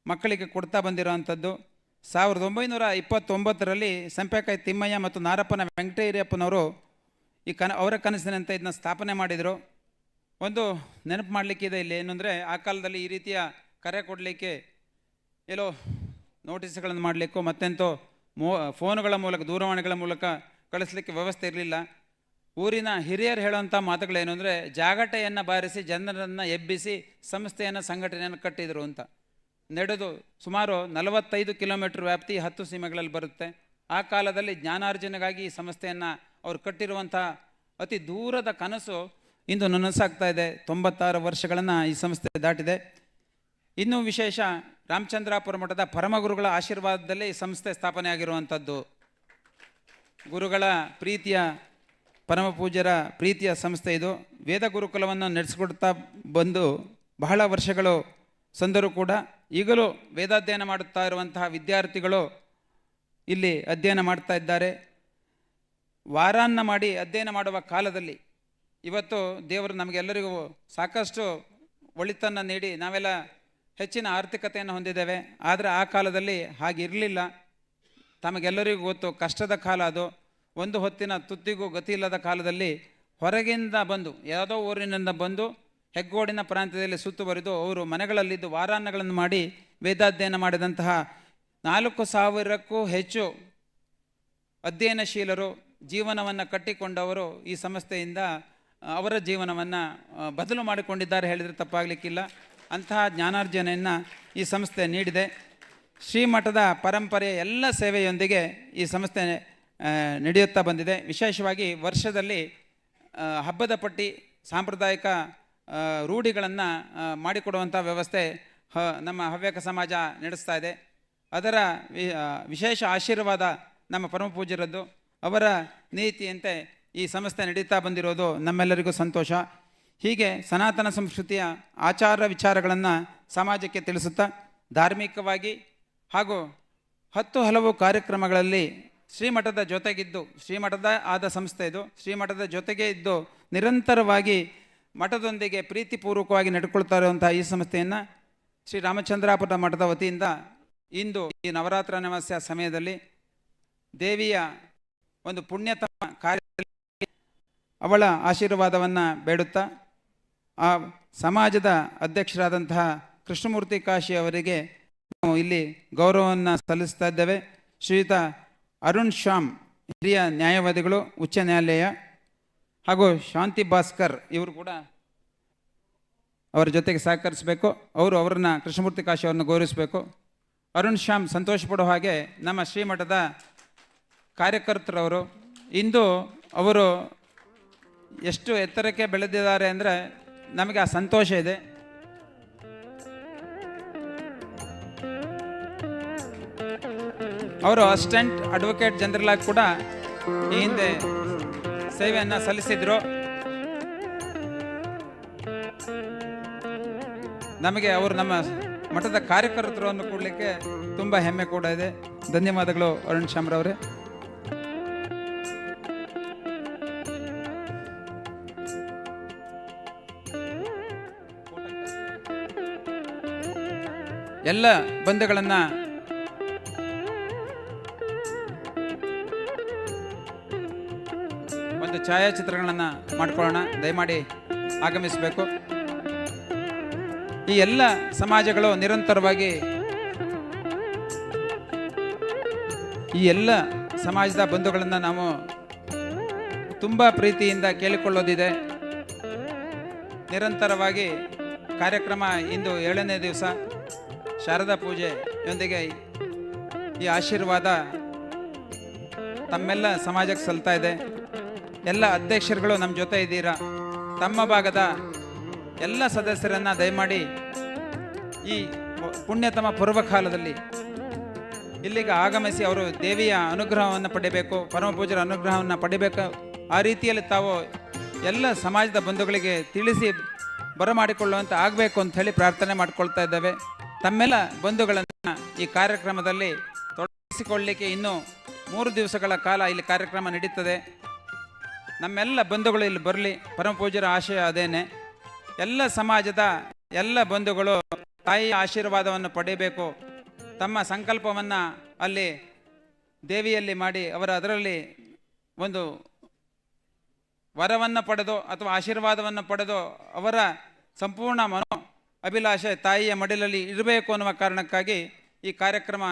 ಮಕ್ಕಳಿಗೆ ಕೊಡ್ತಾ ಬಂದಿರೋವಂಥದ್ದು. ಸಾವಿರದ ಒಂಬೈನೂರ ಇಪ್ಪತ್ತೊಂಬತ್ತರಲ್ಲಿ ಸಂಪೆಕಾಯಿ ತಿಮ್ಮಯ್ಯ ಮತ್ತು ನಾರಪ್ಪನ ವೆಂಕಟೇರಿಯಪ್ಪನವರು ಈ ಕನ, ಅವರ ಕನಸಿನಂತೆ ಇದನ್ನ ಸ್ಥಾಪನೆ ಮಾಡಿದರು. ಒಂದು ನೆನಪು ಮಾಡಲಿಕ್ಕಿದೆ ಇಲ್ಲಿ. ಏನು ಅಂದರೆ, ಆ ಕಾಲದಲ್ಲಿ ಈ ರೀತಿಯ ಕರೆ ಕೊಡಲಿಕ್ಕೆ ಎಲ್ಲೋ ನೋಟಿಸ್ಗಳನ್ನು ಮಾಡಲಿಕ್ಕೋ ಮತ್ತೆಂತೋ ಮೋ, ಫೋನುಗಳ ಮೂಲಕ, ದೂರವಾಣಿಗಳ ಮೂಲಕ ಕಳಿಸ್ಲಿಕ್ಕೆ ವ್ಯವಸ್ಥೆ ಇರಲಿಲ್ಲ. ಊರಿನ ಹಿರಿಯರು ಹೇಳುವಂಥ ಮಾತುಗಳೇನು ಅಂದರೆ, ಜಾಗಟೆಯನ್ನು ಬಾರಿಸಿ ಜನರನ್ನು ಎಬ್ಬಿಸಿ ಸಂಸ್ಥೆಯನ್ನು, ಸಂಘಟನೆಯನ್ನು ಕಟ್ಟಿದರು ಅಂತ. ನಡೆದು ಸುಮಾರು ನಲವತ್ತೈದು ಕಿಲೋಮೀಟರ್ ವ್ಯಾಪ್ತಿ ಹತ್ತು ಸೀಮೆಗಳಲ್ಲಿ ಬರುತ್ತೆ. ಆ ಕಾಲದಲ್ಲಿ ಜ್ಞಾನಾರ್ಜನೆಗಾಗಿ ಈ ಸಂಸ್ಥೆಯನ್ನು ಅವರು ಕಟ್ಟಿರುವಂಥ ಅತಿ ದೂರದ ಕನಸು ಇಂದು ನನಸಾಗ್ತಾ ಇದೆ. ತೊಂಬತ್ತಾರು ವರ್ಷಗಳನ್ನು ಈ ಸಂಸ್ಥೆ ದಾಟಿದೆ. ಇನ್ನೂ ವಿಶೇಷ, ರಾಮಚಂದ್ರಾಪುರ ಮಠದ ಪರಮಗುರುಗಳ ಆಶೀರ್ವಾದದಲ್ಲಿ ಈ ಸಂಸ್ಥೆ ಸ್ಥಾಪನೆ ಆಗಿರುವಂಥದ್ದು. ಗುರುಗಳ ಪ್ರೀತಿಯ ಪರಮ ಪೂಜ್ಯರ ಪ್ರೀತಿಯ ಸಂಸ್ಥೆ ಇದು. ವೇದ ಗುರುಕುಲವನ್ನು ನಡೆಸಿಕೊಡ್ತಾ ಬಂದು ಬಹಳ ವರ್ಷಗಳು ಸಂದರೂ ಕೂಡ. ಈಗಲೂ ವೇದಾಧ್ಯಯನ ಮಾಡುತ್ತಾ ಇರುವಂತಹ ವಿದ್ಯಾರ್ಥಿಗಳು ಇಲ್ಲಿ ಅಧ್ಯಯನ ಮಾಡ್ತಾ ಇದ್ದಾರೆ. ವಾರಾನ್ನ ಮಾಡಿ ಅಧ್ಯಯನ ಮಾಡುವ ಕಾಲದಲ್ಲಿ ಇವತ್ತು ದೇವರು ನಮಗೆಲ್ಲರಿಗೂ ಸಾಕಷ್ಟು ಒಳಿತನ್ನು ನೀಡಿ, ನಾವೆಲ್ಲ ಹೆಚ್ಚಿನ ಆರ್ಥಿಕತೆಯನ್ನು ಹೊಂದಿದ್ದೇವೆ. ಆದರೆ ಆ ಕಾಲದಲ್ಲಿ ಹಾಗಿರಲಿಲ್ಲ. ತಮಗೆಲ್ಲರಿಗೂ ಗೊತ್ತು, ಕಷ್ಟದ ಕಾಲ ಅದು. ಒಂದು ಹೊತ್ತಿನ ತುತ್ತಿಗೂ ಗತಿ ಇಲ್ಲದ ಕಾಲದಲ್ಲಿ ಹೊರಗಿಂದ ಬಂದು, ಯಾವುದೋ ಊರಿನಿಂದ ಬಂದು ಹೆಗ್ಗೋಡಿನ ಪ್ರಾಂತ್ಯದಲ್ಲಿ ಸುತ್ತುವರಿದು ಅವರು ಮನೆಗಳಲ್ಲಿದ್ದು ವಾರಾನ್ನಗಳನ್ನು ಮಾಡಿ ವೇದಾಧ್ಯಯನ ಮಾಡಿದಂತಹ ನಾಲ್ಕು ಸಾವಿರಕ್ಕೂ ಹೆಚ್ಚು ಅಧ್ಯಯನಶೀಲರು ಜೀವನವನ್ನು ಕಟ್ಟಿಕೊಂಡವರು ಈ ಸಂಸ್ಥೆಯಿಂದ ಅವರ ಜೀವನವನ್ನು ಬದಲು ಮಾಡಿಕೊಂಡಿದ್ದಾರೆ ಹೇಳಿದರೆ ತಪ್ಪಾಗಲಿಕ್ಕಿಲ್ಲ. ಅಂತಹ ಜ್ಞಾನಾರ್ಜನೆಯನ್ನು ಈ ಸಂಸ್ಥೆ ನೀಡಿದೆ. ಶ್ರೀಮಠದ ಪರಂಪರೆಯ ಎಲ್ಲ ಸೇವೆಯೊಂದಿಗೆ ಈ ಸಂಸ್ಥೆ ನಡೆಯುತ್ತಾ ಬಂದಿದೆ. ವಿಶೇಷವಾಗಿ ವರ್ಷದಲ್ಲಿ ಹಬ್ಬದ ಪಟ್ಟಿ, ಸಾಂಪ್ರದಾಯಿಕ ರೂಢಿಗಳನ್ನು ಮಾಡಿಕೊಡುವಂಥ ವ್ಯವಸ್ಥೆ, ಹ, ನಮ್ಮ ಹವ್ಯಕ ಸಮಾಜ ನಡೆಸ್ತಾ ಇದೆ. ಅದರ ವಿಶೇಷ ಆಶೀರ್ವಾದ ನಮ್ಮ ಪರಮ ಪೂಜ್ಯರದ್ದು ಅವರ ನೀತಿಯಂತೆ ಈ ಸಂಸ್ಥೆ ನಡೀತಾ ಬಂದಿರೋದು ನಮ್ಮೆಲ್ಲರಿಗೂ ಸಂತೋಷ. ಹೀಗೆ ಸನಾತನ ಸಂಸ್ಕೃತಿಯ ಆಚಾರ ವಿಚಾರಗಳನ್ನು ಸಮಾಜಕ್ಕೆ ತಿಳಿಸುತ್ತಾ, ಧಾರ್ಮಿಕವಾಗಿ ಹಾಗೂ ಹತ್ತು ಹಲವು ಕಾರ್ಯಕ್ರಮಗಳಲ್ಲಿ ಶ್ರೀಮಠದ ಜೊತೆಗಿದ್ದು, ಶ್ರೀಮಠದ ಆದ ಸಂಸ್ಥೆ ಇದು, ಶ್ರೀಮಠದ ಜೊತೆಗೆ ಇದ್ದು ನಿರಂತರವಾಗಿ ಮಠದೊಂದಿಗೆ ಪ್ರೀತಿಪೂರ್ವಕವಾಗಿ ನಡ್ಕೊಳ್ತಾ ಇರುವಂಥ ಈ ಸಂಸ್ಥೆಯನ್ನು ಶ್ರೀ ರಾಮಚಂದ್ರಾಪುರ ಮಠದ ವತಿಯಿಂದ ಇಂದು ಈ ನವರಾತ್ರ ಅಮಾವಾಸ್ಯ ಸಮಯದಲ್ಲಿ ದೇವಿಯ ಒಂದು ಪುಣ್ಯತಮ ಕಾರ್ಯದಲ್ಲಿ ಅವಳ ಆಶೀರ್ವಾದವನ್ನು ಬೇಡುತ್ತಾ, ಆ ಸಮಾಜದ ಅಧ್ಯಕ್ಷರಾದಂತಹ ಕೃಷ್ಣಮೂರ್ತಿ ಕಾಶಿ ಅವರಿಗೆ ನಾವು ಇಲ್ಲಿ ಗೌರವವನ್ನು ಸಲ್ಲಿಸ್ತಾ ಇದ್ದೇವೆ. ಶ್ರೀಯುತ ಅರುಣ್ ಶ್ಯಾಮ್, ಹಿರಿಯ ನ್ಯಾಯವಾದಿಗಳು, ಉಚ್ಚ ನ್ಯಾಯಾಲಯ ಹಾಗೂ ಶಾಂತಿ ಭಾಸ್ಕರ್ ಇವರು ಕೂಡ ಅವರ ಜೊತೆಗೆ ಸಹಕರಿಸಬೇಕು. ಅವರು ಅವರನ್ನ ಕೃಷ್ಣಮೂರ್ತಿ ಕಾಶಿ ಅವರನ್ನು ಗೌರವಿಸಬೇಕು. ಅರುಣ್ ಶ್ಯಾಮ್ ಸಂತೋಷ ಪಡೋ ಹಾಗೆ ನಮ್ಮ ಶ್ರೀಮಠದ ಕಾರ್ಯಕರ್ತರವರು, ಇಂದು ಅವರು ಎಷ್ಟು ಎತ್ತರಕ್ಕೆ ಬೆಳೆದಿದ್ದಾರೆ ಅಂದರೆ ನಮಗೆ ಆ ಸಂತೋಷ ಇದೆ. ಅವರು ಅಸಿಸ್ಟೆಂಟ್ ಅಡ್ವೊಕೇಟ್ ಜನರಲ್ ಆಗಿ ಕೂಡ ಈ ಹಿಂದೆ ಸೇವೆಯನ್ನು ಸಲ್ಲಿಸಿದ್ರು. ನಮಗೆ ಅವರು ನಮ್ಮ ಮಠದ ಕಾರ್ಯಕರ್ತರನ್ನು ಕೂಡಲಿಕ್ಕೆ ತುಂಬ ಹೆಮ್ಮೆ ಕೂಡ ಇದೆ. ಧನ್ಯವಾದಗಳು ಅರುಣ್ ಶ್ಯಾಮ್ರವರೇ. ಎಲ್ಲ ಬಂಧುಗಳನ್ನು ಒಂದು ಛಾಯಾಚಿತ್ರಗಳನ್ನು ಮಾಡ್ಕೊಳ್ಳೋಣ. ದಯಮಾಡಿ ಆಗಮಿಸಬೇಕು. ಈ ಎಲ್ಲ ಸಮಾಜಗಳು ನಿರಂತರವಾಗಿ ಈ ಎಲ್ಲ ಸಮಾಜದ ಬಂಧುಗಳನ್ನು ನಾವು ತುಂಬ ಪ್ರೀತಿಯಿಂದ ಕೇಳಿಕೊಳ್ಳೋದಿದೆ. ನಿರಂತರವಾಗಿ ಕಾರ್ಯಕ್ರಮ ಇಂದು ಏಳನೇ ದಿವಸ. ಶಾರದಾ ಪೂಜೆ ಯೊಂದಿಗೆ ಈ ಆಶೀರ್ವಾದ ತಮ್ಮೆಲ್ಲ ಸಮಾಜಕ್ಕೆ ಸಲ್ತಾ ಇದೆ. ಎಲ್ಲ ಅಧ್ಯಕ್ಷರುಗಳು ನಮ್ಮ ಜೊತೆ ಇದ್ದೀರಾ? ತಮ್ಮ ಭಾಗದ ಎಲ್ಲ ಸದಸ್ಯರನ್ನು ದಯಮಾಡಿ ಈ ಪುಣ್ಯತಮ ಪೂರ್ವಕಾಲದಲ್ಲಿ ಇಲ್ಲಿಗೆ ಆಗಮಿಸಿ ಅವರು ದೇವಿಯ ಅನುಗ್ರಹವನ್ನು ಪಡಿಬೇಕು ಪರಮ ಪೂಜರ ಅನುಗ್ರಹವನ್ನು ಪಡಿಬೇಕು. ಆ ರೀತಿಯಲ್ಲಿ ತಾವು ಎಲ್ಲ ಸಮಾಜದ ಬಂಧುಗಳಿಗೆ ತಿಳಿಸಿ ಬರಮಾಡಿಕೊಳ್ಳುವಂಥ ಆಗಬೇಕು ಅಂತ ಹೇಳಿ ಪ್ರಾರ್ಥನೆ ಮಾಡ್ಕೊಳ್ತಾ ಇದ್ದೇವೆ. ತಮ್ಮೆಲ್ಲ ಬಂಧುಗಳನ್ನು ಈ ಕಾರ್ಯಕ್ರಮದಲ್ಲಿ ತೊಡಗಿಸಿಕೊಳ್ಳಲಿಕ್ಕೆ ಇನ್ನೂ ಮೂರು ದಿವಸಗಳ ಕಾಲ ಇಲ್ಲಿ ಕಾರ್ಯಕ್ರಮ ನಡೀತದೆ. ನಮ್ಮೆಲ್ಲ ಬಂಧುಗಳು ಇಲ್ಲಿ ಬರಲಿ, ಪರಮ ಪೂಜ್ಯರ ಆಶಯ ಅದೇನೆ. ಎಲ್ಲ ಸಮಾಜದ ಎಲ್ಲ ಬಂಧುಗಳು ತಾಯಿಯ ಆಶೀರ್ವಾದವನ್ನು ಪಡೆಯಬೇಕು. ತಮ್ಮ ಸಂಕಲ್ಪವನ್ನು ಅಲ್ಲಿ ದೇವಿಯಲ್ಲಿ ಮಾಡಿ ಅವರ ಅದರಲ್ಲಿ ಒಂದು ವರವನ್ನು ಪಡೆದು ಅಥವಾ ಆಶೀರ್ವಾದವನ್ನು ಪಡೆದು ಅವರ ಸಂಪೂರ್ಣ ಮನೋ ಅಭಿಲಾಷೆ ತಾಯಿಯ ಮಡಿಲಲ್ಲಿ ಇರಬೇಕು ಅನ್ನುವ ಕಾರಣಕ್ಕಾಗಿ ಈ ಕಾರ್ಯಕ್ರಮ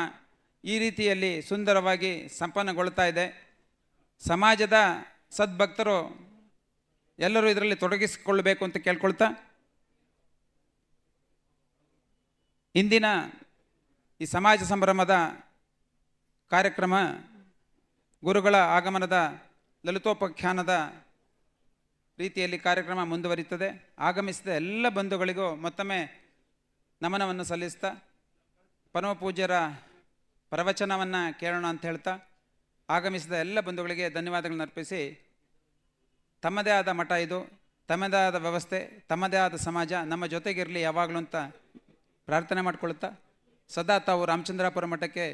ಈ ರೀತಿಯಲ್ಲಿ ಸುಂದರವಾಗಿ ಸಂಪನ್ನಗೊಳ್ತಾ ಇದೆ. ಸಮಾಜದ ಸದ್ಭಕ್ತರು ಎಲ್ಲರೂ ಇದರಲ್ಲಿ ತೊಡಗಿಸಿಕೊಳ್ಳಬೇಕು ಅಂತ ಕೇಳ್ಕೊಳ್ತಾ ಇಂದಿನ ಈ ಸಮಾಜ ಸಂಭ್ರಮದ ಕಾರ್ಯಕ್ರಮ ಗುರುಗಳ ಆಗಮನದ ಲಲಿತೋಪಖ್ಯಾನದ ರೀತಿಯಲ್ಲಿ ಕಾರ್ಯಕ್ರಮ ಮುಂದುವರಿಯುತ್ತದೆ. ಆಗಮಿಸಿದ ಎಲ್ಲ ಬಂಧುಗಳಿಗೂ ಮತ್ತೊಮ್ಮೆ ನಮನವನ್ನು ಸಲ್ಲಿಸ್ತಾ ಪರಮಪೂಜ್ಯರ ಪ್ರವಚನವನ್ನು ಕೇಳೋಣ ಅಂತ ಹೇಳ್ತಾ, ಆಗಮಿಸಿದ ಎಲ್ಲ ಬಂಧುಗಳಿಗೆ ಧನ್ಯವಾದಗಳನ್ನು ಅರ್ಪಿಸಿ, ತಮ್ಮದೇ ಆದ ಮಠ ಇದು, ತಮ್ಮದೇ ಆದ ವ್ಯವಸ್ಥೆ, ತಮ್ಮದೇ ಆದ ಸಮಾಜ, ನಮ್ಮ ಜೊತೆಗಿರಲಿ ಯಾವಾಗಲೂ ಅಂತ ಪ್ರಾರ್ಥನೆ ಮಾಡಿಕೊಳ್ಳುತ್ತಾ ಸದಾ ತಾವು ರಾಮಚಂದ್ರಾಪುರ ಮಠಕ್ಕೆ